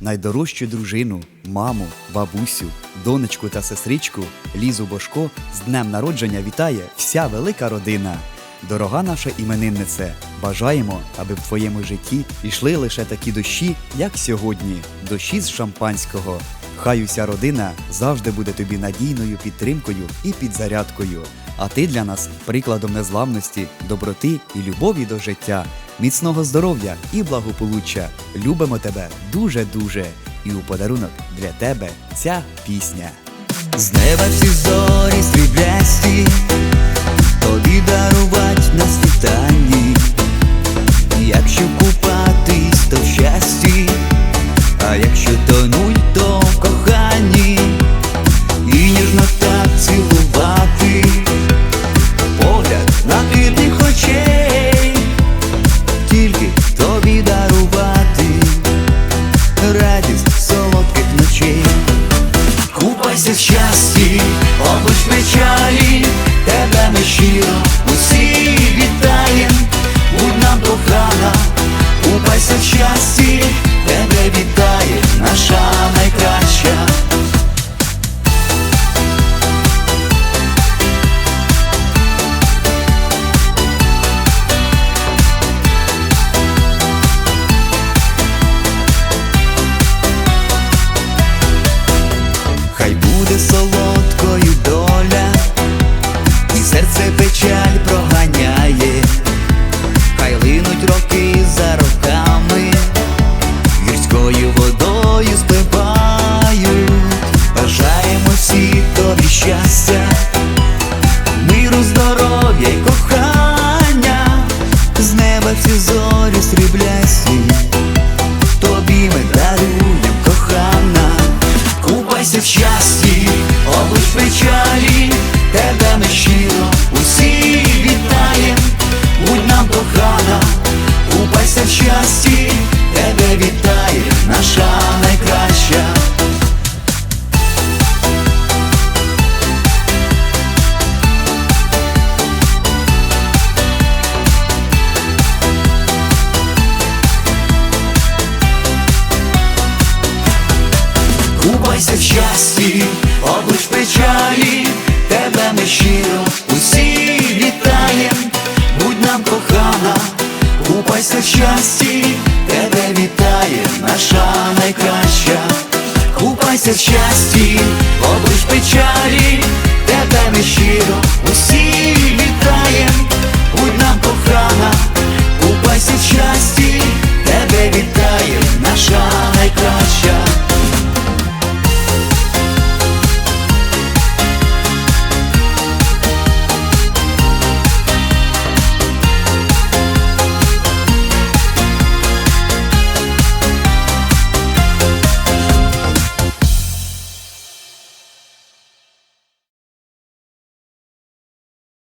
найдорожчу дружину, маму, бабусю, донечку та сестричку Лізу Бошко з днем народження вітає вся велика родина. Дорога наша імениннице, бажаємо, аби в твоєму житті йшли лише такі дощі, як сьогодні, дощі з шампанського. Хай уся родина завжди буде тобі надійною підтримкою і підзарядкою. А ти для нас прикладом незламності, доброти і любові до життя, міцного здоров'я і благополуччя. Любимо тебе дуже-дуже. І у подарунок для тебе ця пісня. З неба всі зорі сріблясті, Купайся в щасті, обуч печалі, тебе ми щиро усі вітаєм, вітає наша найкраща. Купайся в щасті, облиш печалі, тебе ми щиро щастя, облиш печалі, тебе нещиро